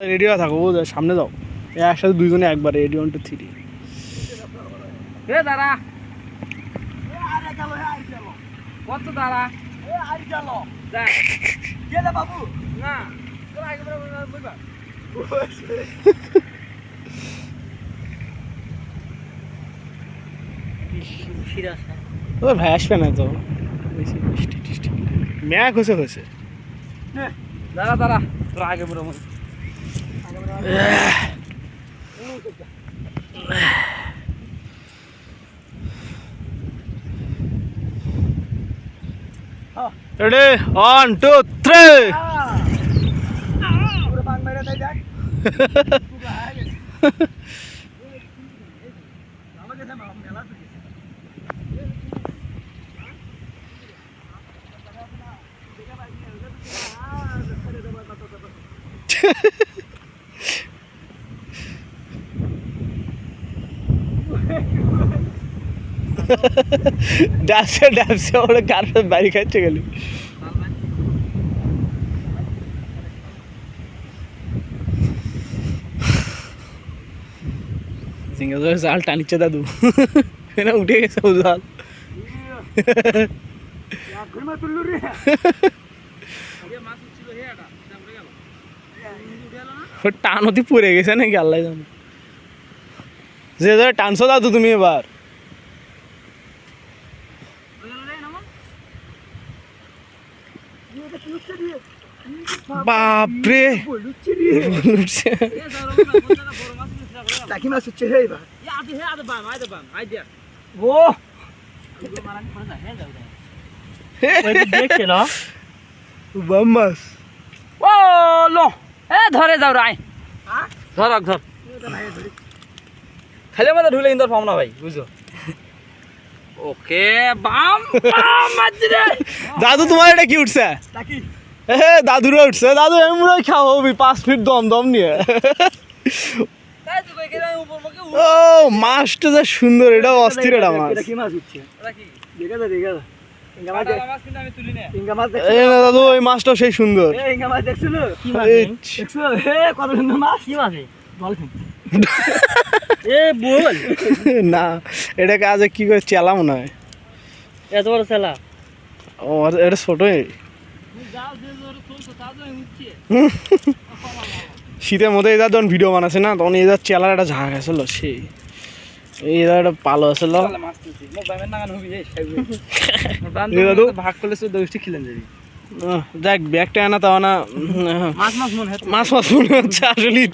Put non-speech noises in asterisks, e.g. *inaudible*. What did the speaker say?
Ready হয়ে থাকো সামনে যাও। একসাথে দুইজনে একবারে রেডি ওয়ান টু থ্রি। দাঁড়া। কত দাঁড়া? না। ও ভাই আসবে না তো। ম্যাক হয়েছে হয়েছে। দাঁড়া দাঁড়া। তোর আগে বল। রেডি ওয়ান টু থ্রি ডাবসে ডাবসে ওরা কার বাড়ি খাচ্ছে গেলি সিঙ্গাপুরের জাল টানিচ্ছে দাদু। এরা উঠে গেছে ও জাল। না ও টানতি পড়ে গেছে নাকি, আল্লাহ জানে। যে ধরে টানছো দাদু তুমি এবার ওই গেল রে নামো বাপরে। মাছ টাকি মাছ হচ্ছে হে আদে বাম দিয়া ও ও লো। এ ধরে যাও রাই ধর। ধর খালি আমাদের ঢুলে ইন্দর পাম না ভাই বুঝো ওকে বাম *laughs* দাদু তোমার এটা কি উঠছে? হে দাদুরা উঠছে। দাদু এমন খাও হবি পাঁচ ফিট দম দম নিয়ে। *laughs* ও মাছটা যা সুন্দর এটা অস্থির এটা মাছ। আমি দাদু ওই মাছটাও সেই সুন্দর। কত সুন্দর মাছ। কি মাছ? ডলফিন *laughs* এ বল। না এটাকে আজ কি করে চেলা মনে হয়? এত বড় সেলা ও এটা ছোটই। শীতের মধ্যে এদের যখন ভিডিও বানাচ্ছে না তখন এদের চেলার একটা ঝাঁক আসল সেই এই এদের একটা পালো দাদু? *laughs* ভাগ করলে চোদ্দ গোষ্ঠী খিলেন যাবি। দেখ ব্যাগটা আনা তাও না মাছ মাছ মনে মাছ মাছ মনে হচ্ছে আসলেই।